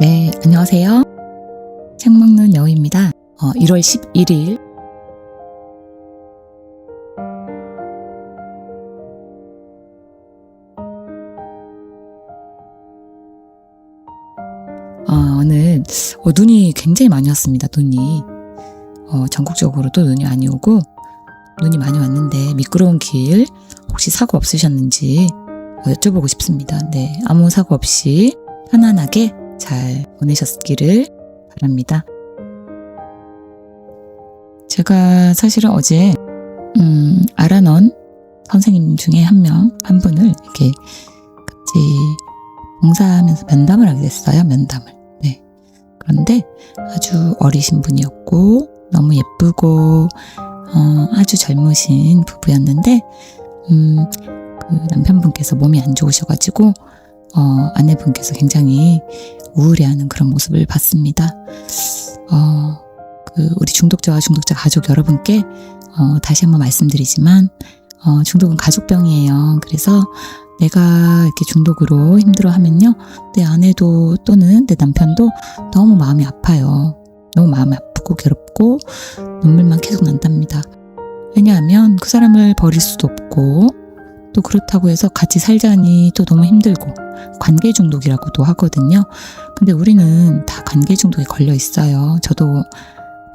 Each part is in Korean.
네, 안녕하세요. 책 먹는 여우입니다. 어, 1월 11일 어, 오늘 어, 눈이 굉장히 많이 왔습니다. 눈이 어, 전국적으로도 눈이 많이 오고 눈이 많이 왔는데 미끄러운 길 혹시 사고 없으셨는지 어, 여쭤보고 싶습니다. 네, 아무 사고 없이 편안하게 잘 보내셨기를 바랍니다. 제가 사실은 어제 음, 알아놓은 선생님 중에 한 명, 한 분을 이렇게 같이 봉사하면서 면담을 하게 됐어요. 면담을. 네. 그런데 아주 어리신 분이었고 너무 예쁘고 어, 아주 젊으신 부부였는데 음, 그 남편분께서 몸이 안 좋으셔가지고 어, 아내분께서 굉장히 우울해하는 그런 모습을 봤습니다. 어, 그 우리 중독자와 중독자 가족 여러분께 어, 다시 한번 말씀드리지만 어, 중독은 가족병이에요. 그래서 내가 이렇게 중독으로 힘들어하면요, 내 아내도 또는 내 남편도 너무 마음이 아파요. 너무 마음이 아프고 괴롭고 눈물만 계속 난답니다. 왜냐하면 그 사람을 버릴 수도 없고 또 그렇다고 해서 같이 살자니 또 너무 힘들고 관계 중독이라고도 하거든요. 근데 우리는 다 관계 중독에 걸려 있어요. 저도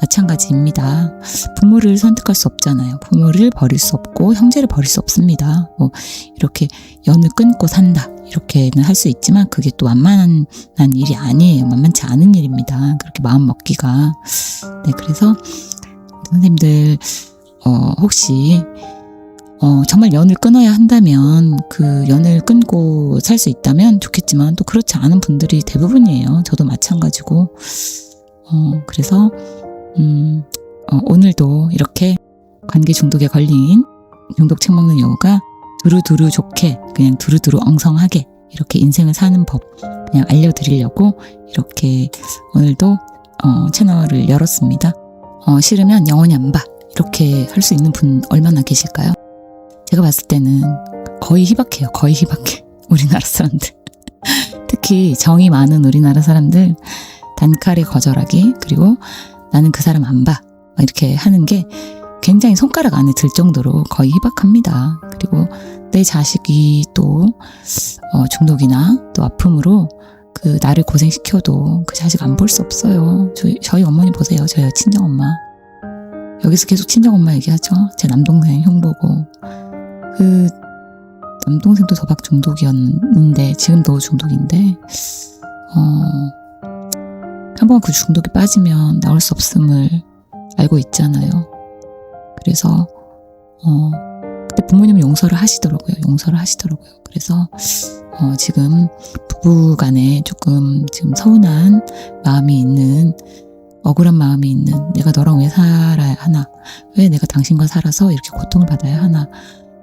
마찬가지입니다. 부모를 선택할 수 없잖아요. 부모를 버릴 수 없고 형제를 버릴 수 없습니다. 뭐 이렇게 연을 끊고 산다 이렇게는 할 수 있지만 그게 또 만만한 일이 아니에요. 만만치 않은 일입니다. 그렇게 마음 먹기가 네 그래서 선생님들 어, 혹시 어, 정말 연을 끊어야 한다면 그 연을 끊고 살 수 있다면 좋겠지만 또 그렇지 않은 분들이 대부분이에요. 저도 마찬가지고 어, 그래서 음, 어, 오늘도 이렇게 관계 중독에 걸린 중독 책 먹는 여우가 두루두루 좋게 그냥 두루두루 엉성하게 이렇게 인생을 사는 법 그냥 알려드리려고 이렇게 오늘도 어, 채널을 열었습니다. 어, 싫으면 영원히 안 봐. 이렇게 할 수 있는 분 얼마나 계실까요? 제가 봤을 때는 거의 희박해요. 거의 희박해. 우리나라 사람들. 특히 정이 많은 우리나라 사람들 단칼에 거절하기 그리고 나는 그 사람 안 봐. 이렇게 하는 게 굉장히 손가락 안에 들 정도로 거의 희박합니다. 그리고 내 자식이 또 어, 중독이나 또 아픔으로 그 나를 고생시켜도 그 자식 안 볼 수 없어요. 저희, 저희 어머니 보세요. 저희 친정 엄마. 여기서 계속 친정 엄마 얘기하죠. 제 남동생 형 보고 그 남동생도 도박 중독이었는데 지금도 중독인데 어 한번 그 중독에 빠지면 나올 수 없음을 알고 있잖아요. 그래서 어 그때 부모님은 용서를 하시더라고요. 용서를 하시더라고요. 그래서 어 지금 부부간에 조금 지금 서운한 마음이 있는 억울한 마음이 있는 내가 너랑 왜 살아야 하나 왜 내가 당신과 살아서 이렇게 고통을 받아야 하나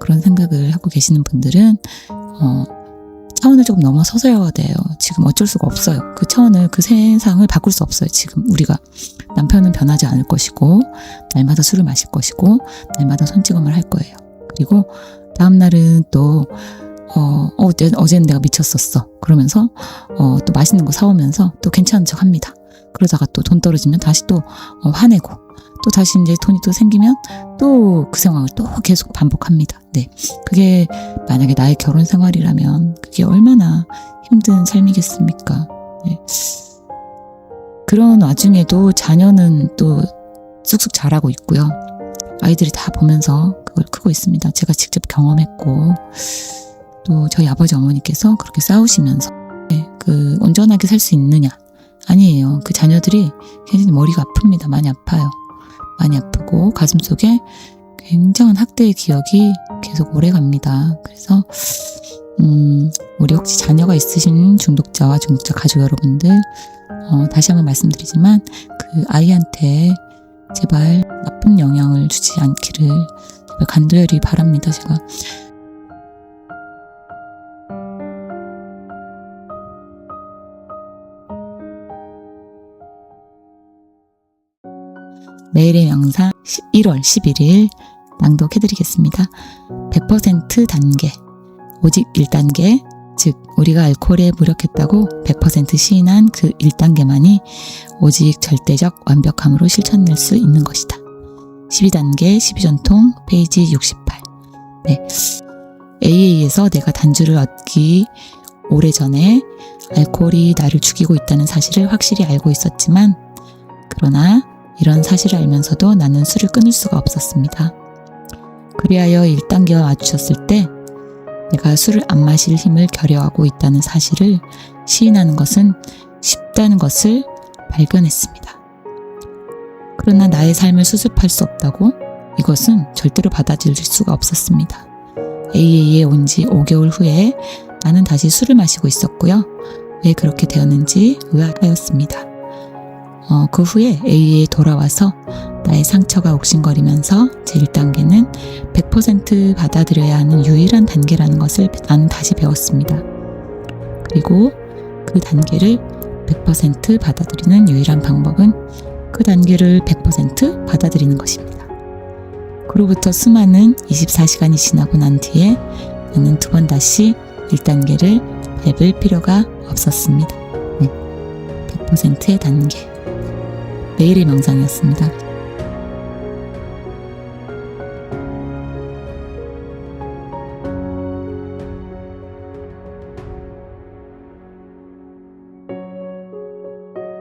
그런 생각을 하고 계시는 분들은 어, 차원을 조금 넘어서서야 돼요. 지금 어쩔 수가 없어요. 그 차원을 그 세상을 바꿀 수 없어요. 지금 우리가 남편은 변하지 않을 것이고 날마다 술을 마실 것이고 날마다 손찌검을 할 거예요. 그리고 다음 날은 또 어, 어, 어제는 내가 미쳤었어. 그러면서 어, 또 맛있는 거 사오면서 또 괜찮은 척 합니다. 그러다가 또 돈 떨어지면 다시 또 어, 화내고 또 다시 이제 돈이 또 생기면 또 그 상황을 또 계속 반복합니다. 네. 그게 만약에 나의 결혼 생활이라면 그게 얼마나 힘든 삶이겠습니까? 네. 그런 와중에도 자녀는 또 쑥쑥 자라고 있고요. 아이들이 다 보면서 그걸 크고 있습니다. 제가 직접 경험했고, 또 저희 아버지 어머니께서 그렇게 싸우시면서, 네, 그 온전하게 살 수 있느냐? 아니에요. 그 자녀들이 굉장히 머리가 아픕니다. 많이 아파요. 많이 아프고 가슴 속에 굉장한 학대의 기억이 계속 오래 갑니다. 그래서 음, 우리 혹시 자녀가 있으신 중독자와 중독자 가족 여러분들 어, 다시 한번 말씀드리지만 그 아이한테 제발 나쁜 영향을 주지 않기를 간절히 바랍니다. 제가 내일의 영상 1월 11일 낭독해드리겠습니다. 100% 단계, 오직 1단계, 즉 우리가 알코올에 무력했다고 100% 시인한 그 1단계만이 오직 절대적 완벽함으로 실천될 수 있는 것이다. 12단계 12전통 페이지 68 네. AA에서 내가 단주를 얻기 오래전에 알코올이 나를 죽이고 있다는 사실을 확실히 알고 있었지만 그러나 이런 사실을 알면서도 나는 술을 끊을 수가 없었습니다. 그리하여 1단계와 맞추셨을 때 내가 술을 안 마실 힘을 결여하고 있다는 사실을 시인하는 것은 쉽다는 것을 발견했습니다. 그러나 나의 삶을 수습할 수 없다고 이것은 절대로 받아들일 수가 없었습니다. AA에 온 지 5개월 후에 나는 다시 술을 마시고 있었고요. 왜 그렇게 되었는지 의아하였습니다. 어, 그 후에 A에 돌아와서 나의 상처가 옥신거리면서 제1단계는 100% 받아들여야 하는 유일한 단계라는 것을 나는 다시 배웠습니다. 그리고 그 단계를 100% 받아들이는 유일한 방법은 그 단계를 100% 받아들이는 것입니다. 그로부터 수많은 24시간이 지나고 난 뒤에 나는 두 번 다시 1단계를 밟을 필요가 없었습니다. 네. 100%의 단계. 매일의 명상이었습니다.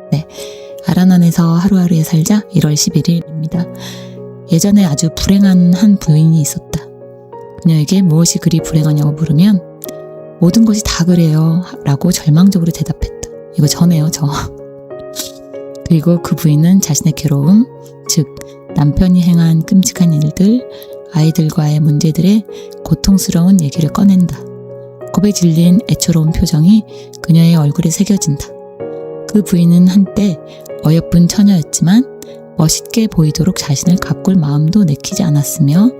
네. 아라난에서 하루하루에 살자 1월 11일입니다. 예전에 아주 불행한 한 부인이 있었다. 그녀에게 무엇이 그리 불행하냐고 물으면 모든 것이 다 그래요. 라고 절망적으로 대답했다. 이거 전에요, 저. 그리고 그 부인은 자신의 괴로움, 즉, 남편이 행한 끔찍한 일들, 아이들과의 문제들의 고통스러운 얘기를 꺼낸다. 겁에 질린 애처로운 표정이 그녀의 얼굴에 새겨진다. 그 부인은 한때 어여쁜 처녀였지만 멋있게 보이도록 자신을 가꿀 마음도 내키지 않았으며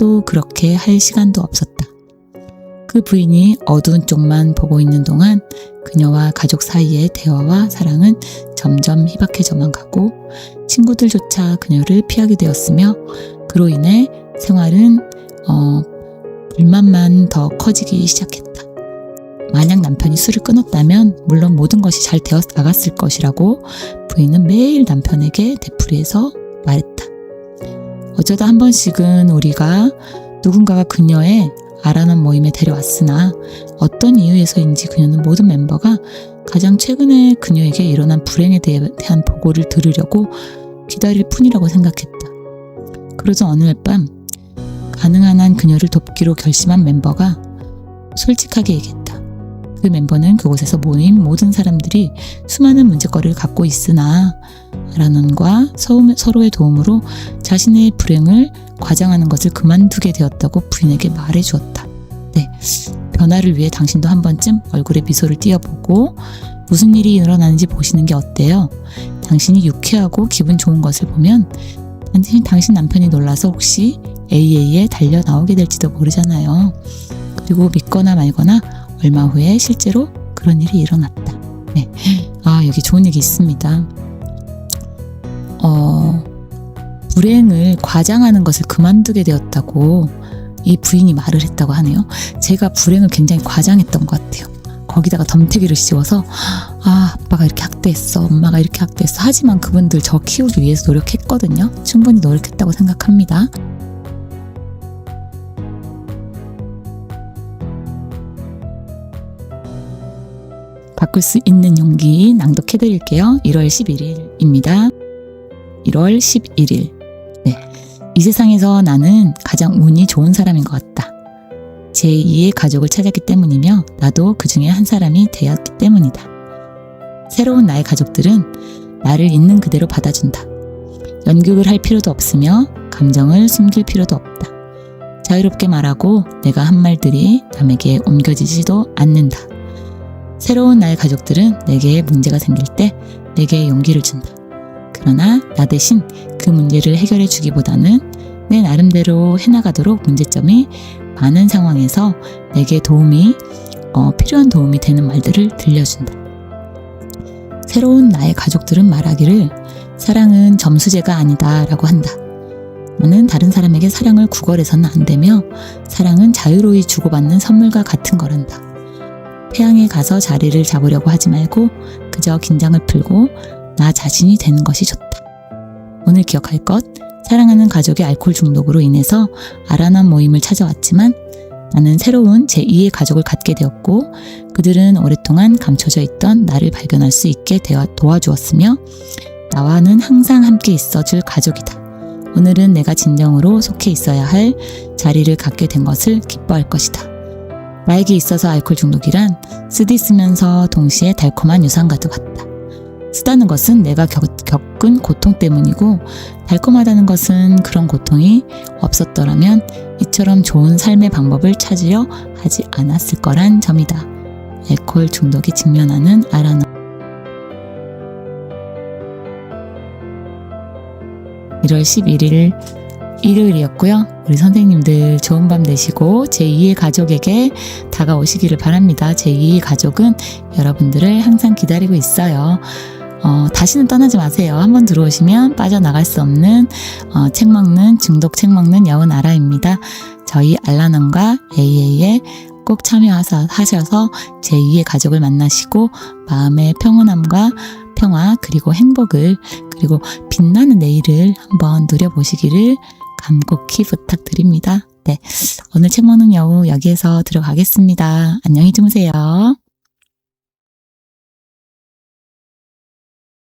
또 그렇게 할 시간도 없었다. 그 부인이 어두운 쪽만 보고 있는 동안 그녀와 가족 사이의 대화와 사랑은 점점 희박해져만 가고 친구들조차 그녀를 피하게 되었으며 그로 인해 생활은 어, 불만만 더 커지기 시작했다. 만약 남편이 술을 끊었다면 물론 모든 것이 잘 되어 나갔을 것이라고 부인은 매일 남편에게 되풀이해서 말했다. 어쩌다 한 번씩은 우리가 누군가가 그녀의 아라는 모임에 데려왔으나 어떤 이유에서인지 그녀는 모든 멤버가 가장 최근에 그녀에게 일어난 불행에 대한 보고를 들으려고 기다릴 뿐이라고 생각했다. 그러자 어느 날 밤 가능한 한 그녀를 돕기로 결심한 멤버가 솔직하게 얘기했다. 그 멤버는 그곳에서 모인 모든 사람들이 수많은 문제거리를 갖고 있으나 아라논과 서로의 도움으로 자신의 불행을 과장하는 것을 그만두게 되었다고 부인에게 말해 주었다. 네. 변화를 위해 당신도 한 번쯤 얼굴에 미소를 띄어보고 무슨 일이 일어나는지 보시는 게 어때요? 당신이 유쾌하고 기분 좋은 것을 보면 당신, 당신 남편이 놀라서 혹시 AA에 달려 나오게 될지도 모르잖아요. 그리고 믿거나 말거나 얼마 후에 실제로 그런 일이 일어났다. 네. 아, 여기 좋은 얘기 있습니다. 어, 불행을 과장하는 것을 그만두게 되었다고 이 부인이 말을 했다고 하네요. 제가 불행을 굉장히 과장했던 것 같아요. 거기다가 덤태기를 씌워서 아 아빠가 이렇게 학대했어 엄마가 이렇게 학대했어 하지만 그분들 저 키우기 위해서 노력했거든요 충분히 노력했다고 생각합니다 바꿀 수 있는 용기 낭독해 드릴게요 1월 11일입니다 1월 11일. 네. 이 세상에서 나는 가장 운이 좋은 사람인 것 같다. 제2의 가족을 찾았기 때문이며 나도 그 중에 한 사람이 되었기 때문이다. 새로운 나의 가족들은 나를 있는 그대로 받아준다. 연극을 할 필요도 없으며 감정을 숨길 필요도 없다. 자유롭게 말하고 내가 한 말들이 남에게 옮겨지지도 않는다. 새로운 나의 가족들은 내게 문제가 생길 때 내게 용기를 준다. 그러나 나 대신 그 문제를 해결해 주기보다는 내 나름대로 해나가도록 문제점이 많은 상황에서 내게 도움이 어, 필요한 도움이 되는 말들을 들려준다. 새로운 나의 가족들은 말하기를 사랑은 점수제가 아니다 라고 한다. 나는 다른 사람에게 사랑을 구걸해서는 안 되며 사랑은 자유로이 주고받는 선물과 같은 거란다. 태양에 가서 자리를 잡으려고 하지 말고 그저 긴장을 풀고 나 자신이 되는 것이 좋다. 오늘 기억할 것, 사랑하는 가족의 알코올 중독으로 인해서 아란한 모임을 찾아왔지만 나는 새로운 제2의 가족을 갖게 되었고 그들은 오랫동안 감춰져 있던 나를 발견할 수 있게 도와주었으며 나와는 항상 함께 있어줄 가족이다. 오늘은 내가 진정으로 속해 있어야 할 자리를 갖게 된 것을 기뻐할 것이다. 나에게 있어서 알코올 중독이란 쓰디 쓰면서 동시에 달콤한 유산과도 같다. 쓰다는 것은 내가 겪, 겪은 고통 때문이고 달콤하다는 것은 그런 고통이 없었더라면 이처럼 좋은 삶의 방법을 찾으려 하지 않았을 거란 점이다. 알코올 중독이 직면하는 아라노 1월 11일 일요일이었고요. 우리 선생님들 좋은 밤 되시고 제2의 가족에게 다가오시기를 바랍니다. 제2의 가족은 여러분들을 항상 기다리고 있어요. 어, 다시는 떠나지 마세요. 한번 들어오시면 빠져나갈 수 없는 어, 책 먹는 중독 책 먹는 여운 아라입니다. 저희 알라남과 AA에 꼭 참여하셔서 제2의 가족을 만나시고 마음의 평온함과 평화 그리고 행복을 그리고 빛나는 내일을 한번 누려보시기를 간곡히 부탁드립니다. 네, 오늘 책 먹는 여우 여기에서 들어가겠습니다. 안녕히 주무세요.